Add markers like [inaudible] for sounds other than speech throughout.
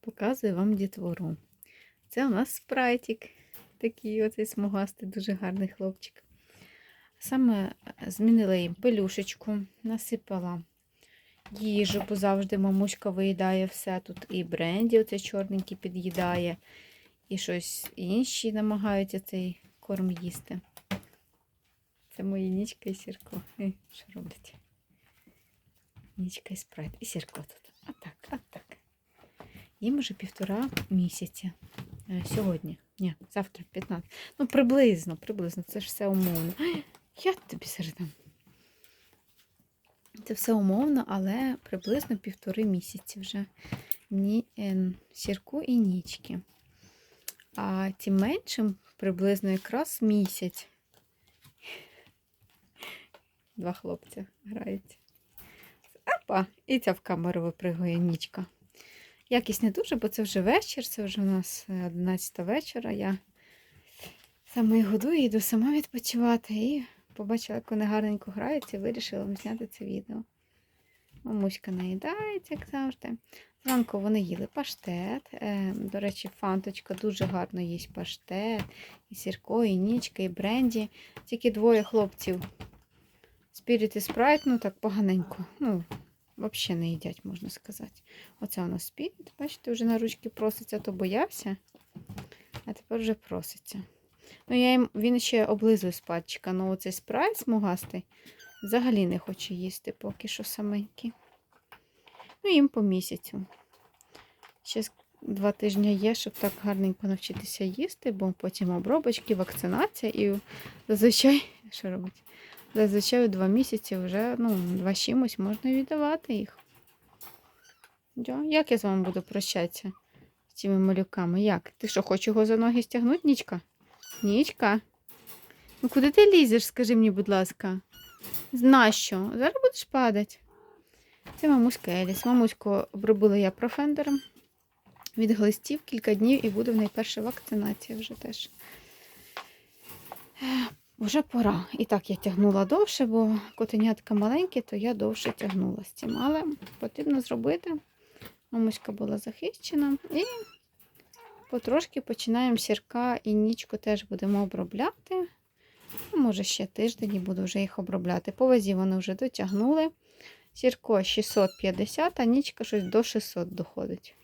Показую вам дітвору. Це у нас спрайтик. Такий оцей смугастий, дуже гарний хлопчик. Саме змінила їм пелюшечку, насипала їжу, бо завжди мамуська виїдає все. Тут і бренді, оцей чорненький під'їдає, і щось інші намагаються цей корм їсти. Це мої нічка і сірко. Що роблять? Нічка і спрайт. І сірко тут. А так, а так. Їм вже півтора місяця. Е, Сьогодні. Ні, завтра 15. Ну, приблизно, приблизно. Це ж все умовно. [gasps] Я тобі середам. Це все умовно, але приблизно півтори місяці вже Ні, е, сірку і нічки. А тим меншим приблизно якраз місяць. Два хлопця граються. Апа! І ця в камеру випригує нічка. Якість не дуже, бо це вже вечір, це вже у нас е, 11 вечора. Я саме їх годую, йду сама відпочивати. І побачила, як вони гарненько граються, і вирішила зняти це відео. Мамуська наїдається, як завжди. Зранку вони їли паштет. Е, До речі, фанточка дуже гарно їсть паштет. І сірко, і нічка, і бренді. Тільки двоє хлопців. Спіріт і спрайт, ну так поганенько. Ну, взагалі не їдять, можна сказати. Оце нас спіріт. Бачите, вже на ручки проситься, то боявся, а тепер вже проситься. Ну, я їм, він ще облизує з пальчика, ну оцей спрайт смугастий взагалі не хоче їсти, поки що саменький. Ну, їм по місяцю. Ще два тижні є, щоб так гарненько навчитися їсти, бо потім обробочки, вакцинація і зазвичай, [laughs] що робить? Зазвичай у два місяці вже, ну, два чимось можна віддавати їх. Як я з вами буду прощатися з цими малюками? Як? Ти що, хочеш його за ноги стягнути, Нічка? Нічка? Ну куди ти лізеш, скажи мені, будь ласка? Нащо? Зараз будеш падати. Це мамуська Еліс. Мамуську обробила я профендером від глистів кілька днів і буде в неї перша вакцинація вже теж. Вже пора. І так я тягнула довше, бо котенятка маленькі, то я довше тягнула з цим. Але потрібно зробити. Мамуська була захищена. І потрошки починаємо сірка і нічку теж будемо обробляти. Ну, Може, ще тиждень і буду вже їх обробляти. По вазі вони вже дотягнули. Сірко 650, а нічка щось до 600 доходить.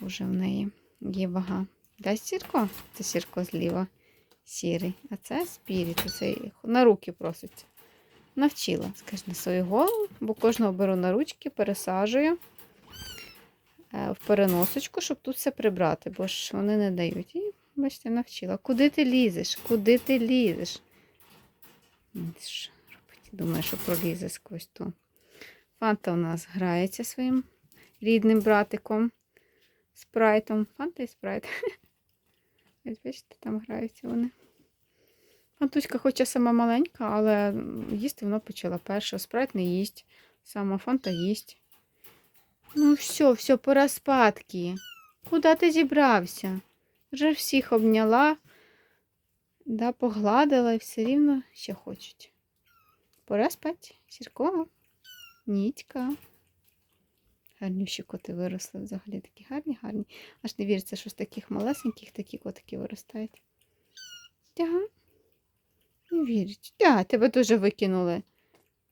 Уже в неї є вага. Дай сірко? Це сірко зліва. Сірий. А це спіріт. Це на руки проситься. Навчила, скажи, на свою голову, бо кожного беру на ручки, пересаджую е, в переносочку, щоб тут все прибрати, бо ж вони не дають. І, бачите, навчила. Куди ти лізеш? Куди ти лізеш? Думаю, що пролізе сквозь то. Фанта у нас грається своїм рідним братиком, спрайтом. Фанта і спрайт. [laughs] Ось бачите, там граються вони. Фантуська, хоча сама маленька, але їсти вона почала перша. Спрайт не їсть. Сама фанта їсть. Ну, все, все, пора спадки. Куди ти зібрався? Вже всіх обняла, да, погладила і все рівно ще хочуть. Пора спати, Сірко. Нітька. Гарнющі коти виросли взагалі такі гарні, гарні. Аж не віриться, що з таких малесеньких такі котики виростають. Да. Не вірить. Да, тебе дуже викинули.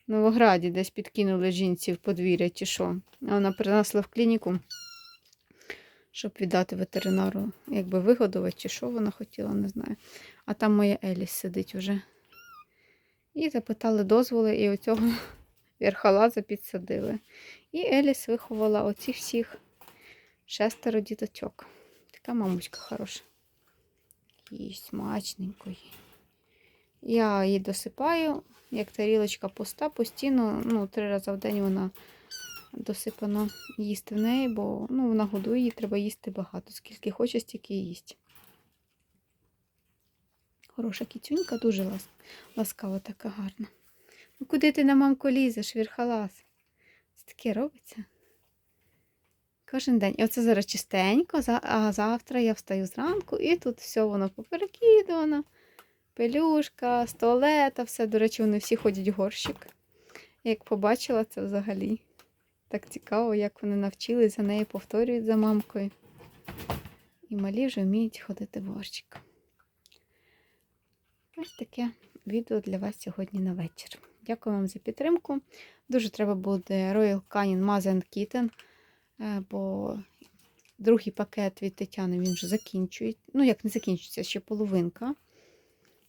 В Новограді десь підкинули жінці в подвір'я чи що. А вона принесла в клініку, щоб віддати ветеринару, якби вигодувати, чи що вона хотіла, не знаю. А там моя Еліс сидить уже. І запитали дозволи, і оцього верхолаза підсадили. І Еліс виховала оцих всіх шестеро діточок. Така мамуська хороша. Їсть смачненько. Я її досипаю, як тарілочка пуста, постійно, ну, три рази в день вона досипана їсти в неї, бо ну, вона годує, її треба їсти багато. Скільки хоче, стільки їсть. Хороша кітюнька, дуже ласкава, така гарна. Ну куди ти на мамку лізеш, вірхалас? Це таке робиться. Кожен день. І оце зараз чистенько, а завтра я встаю зранку і тут все воно поперекидувано. Пелюшка, з туалета, все. До речі, вони всі ходять в горщик. Як побачила це взагалі. Так цікаво, як вони навчились за нею, повторюють за мамкою. І малі вже вміють ходити в горщик. Ось таке відео для вас сьогодні на вечір. Дякую вам за підтримку. Дуже треба буде Royal Canin and Kitten, е, бо другий пакет від Тетяни він вже закінчує. Ну, як не закінчується, ще половинка.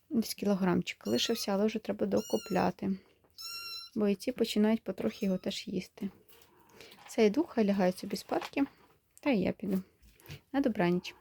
Десь кілограмчик лишився, але вже треба докупляти. Бо і ці починають потрохи його теж їсти. Все, йду, хай лягають собі спадки, та і я піду. На добраніч.